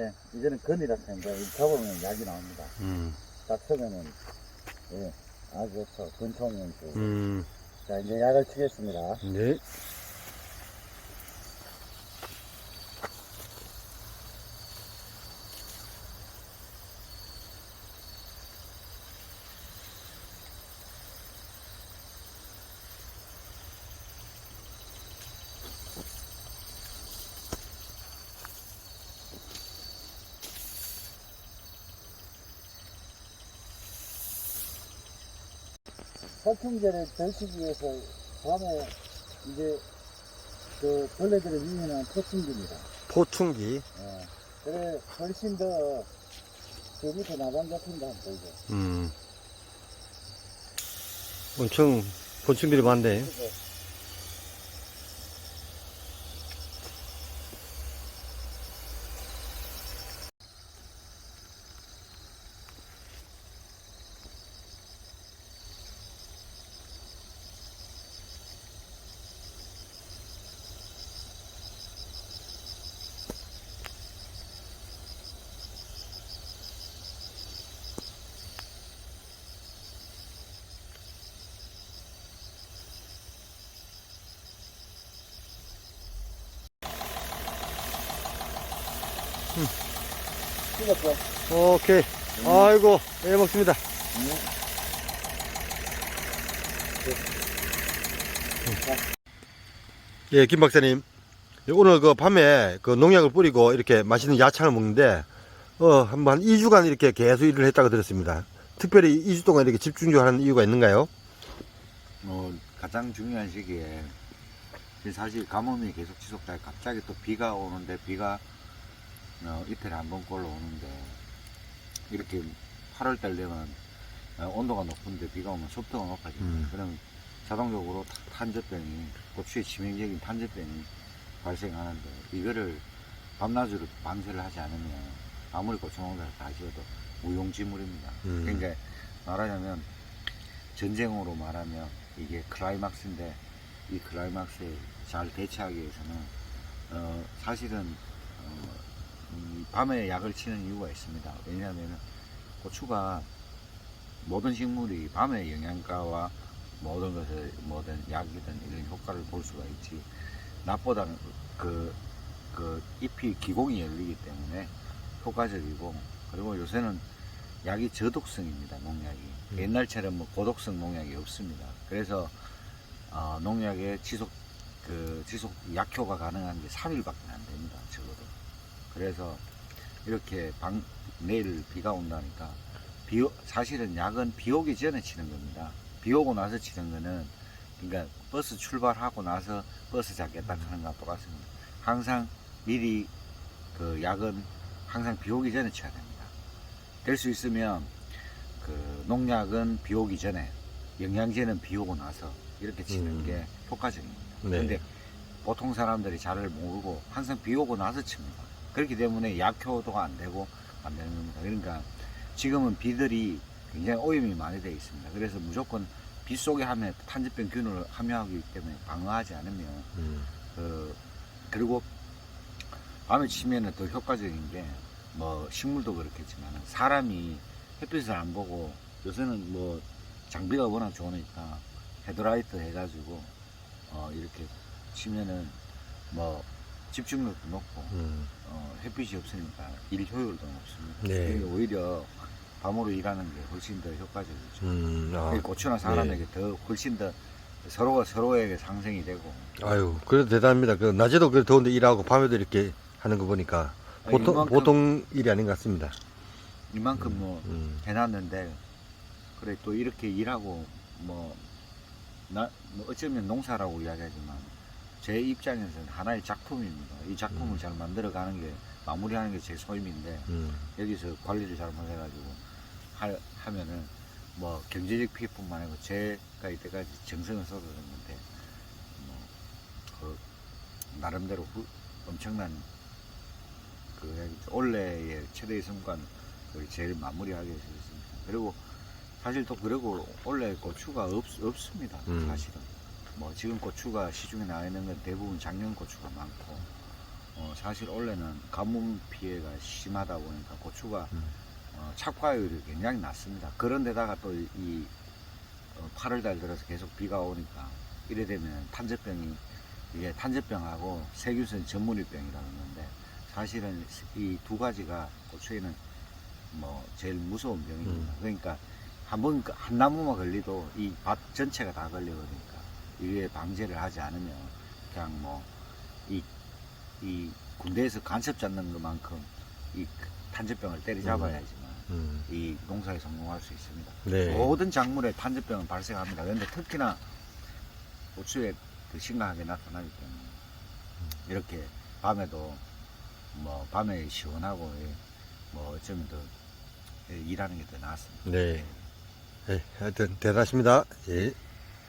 예, 이제는 건이라 생각, 잡으면 약이 나옵니다. 음, 딱 서면은, 예, 아주 좋죠. 건총연수. 음, 자, 이제 약을 치겠습니다. 네. 살충제를 드시기 위해서 밤에 이제 그 벌레들을 미미는 포충기입니다. 포충기. 예. 그래, 훨씬 더, 그 밑에 나방 같은 거 한번 보이죠. 음. 엄청 곤충들이 많네. 그래서 찍었죠? 오케이. 아이고, 예, 먹습니다. 예, 김 박사님. 오늘 그 밤에 그 농약을 뿌리고 이렇게 맛있는 야채를 먹는데, 어, 한번 한 2주간 이렇게 계속 일을 했다고 들었습니다. 특별히 2주 동안 이렇게 집중적으로 하는 이유가 있는가요? 어, 가장 중요한 시기에 사실 가뭄이 계속 지속돼 갑자기 또 비가 오는데 비가 어, 이틀에 한 번 꼴로 오는데 이렇게 8월 달 되면 어, 온도가 높은데 비가 오면 습도가 높아집니다. 음. 그럼 자동적으로 타- 탄저병이 고추의 치명적인 탄저병이 발생하는데 이거를 밤낮으로 방제를 하지 않으면 아무리 고추 농사를 다 지어도 무용지물입니다. 음. 그러니까 말하자면 전쟁으로 말하면 이게 클라이막스인데 이 클라이막스에 잘 대처하기 위해서는 어, 사실은 어, 이 밤에 약을 치는 이유가 있습니다. 왜냐하면 고추가 모든 식물이 밤에 영양가와 모든 것을 모든 약이든 이런 효과를 볼 수가 있지 낮보다 그, 그 잎이 기공이 열리기 때문에 효과적이고 그리고 요새는 약이 저독성입니다 농약이 음. 옛날처럼 뭐 고독성 농약이 없습니다 그래서 어, 농약의 지속 그 지속 약효가 가능한 게 3일밖에 안 됩니다 적어도 그래서 이렇게 방, 내일 비가 온다니까 비, 오- 사실은 약은 비 오기 전에 치는 겁니다 비 오고 나서 치는 거는 그러니까 버스 출발하고 나서 버스 잡겠다 하는 거랑 똑같습니다 항상 미리 그 약은 항상 비 오기 전에 쳐야 됩니다 될 수 있으면 그 농약은 비 오기 전에 영양제는 비 오고 나서 이렇게 치는 음. 게 효과적입니다. 네. 근데 보통 사람들이 잘 모르고 항상 비 오고 나서 칩니다. 그렇기 때문에 약효도가 안 되고 안 되는 겁니다. 그러니까 지금은 비들이 굉장히 오염이 많이 되어 있습니다. 그래서 무조건 비 속에 하면 탄저병 균을 함유하기 때문에 방어하지 않으면 음, 그 그리고 밤에 치면은 더 효과적인 게 뭐 식물도 그렇겠지만 사람이 햇빛을 안 보고 요새는 뭐 장비가 워낙 좋으니까 헤드라이트 해가지고 어 이렇게 치면은 뭐 집중력도 높고 음, 어 햇빛이 없으니까 일 효율도 높습니다. 네. 오히려 밤으로 일하는 게 훨씬 더 효과적이죠. 음, 아, 그 고추나 사람에게 더 훨씬 더 서로가 서로에게 상생이 되고 아유, 그래도 대단합니다. 그, 낮에도 그 더운데 일하고 밤에도 이렇게 하는 거 보니까 아니, 보통, 이만큼- 보통 일이 아닌 것 같습니다. 이만큼 뭐 음, 해놨는데 그래 또 이렇게 일하고 뭐, 나, 뭐 어쩌면 농사라고 이야기하지만 제 입장에서는 하나의 작품입니다. 이 작품을 음. 잘 만들어가는 게 마무리하는 게 제 소임인데 음, 여기서 관리를 잘못해가지고 하, 하면은 뭐 경제적 피해뿐만 아니고 제가 이때까지 정성을 쏟아졌는데 뭐 그 나름대로 후, 엄청난 그 올해의 최대의 성과를 제일 마무리하게 되었습니다. 그리고 사실 또 그리고 올해 고추가 없, 없습니다. 음. 사실은 뭐 지금 고추가 시중에 나와 있는 건 대부분 작년 고추가 많고 어, 사실 원래는 가뭄 피해가 심하다 보니까 고추가 음. 어, 착화율이 굉장히 낮습니다. 그런데다가 또이 8월달 들어서 계속 비가 오니까 이래 되면 탄저병이 이게 탄저병하고 세균성 전문위병이라는 건데 사실은 이 두 가지가 고추에는 뭐 제일 무서운 병입니다. 음. 그러니까 한번 그한 나무만 걸리도 이 밭 전체가 다 걸리거니까 이게 방제를 하지 않으면 그냥 뭐 이 이 군대에서 간첩 잡는 것만큼 이 탄저병을 때리잡아야지만 음. 이 농사에 성공할 수 있습니다. 네. 모든 작물에 탄저병은 발생합니다. 그런데 특히나 고추에 그 심각하게 나타나기 때문에 이렇게 밤에도 뭐 밤에 시원하고 예, 뭐 어쩌면 더 예, 일하는 게 더 나았습니다. 네. 네. 하여튼 대단하십니다. 예.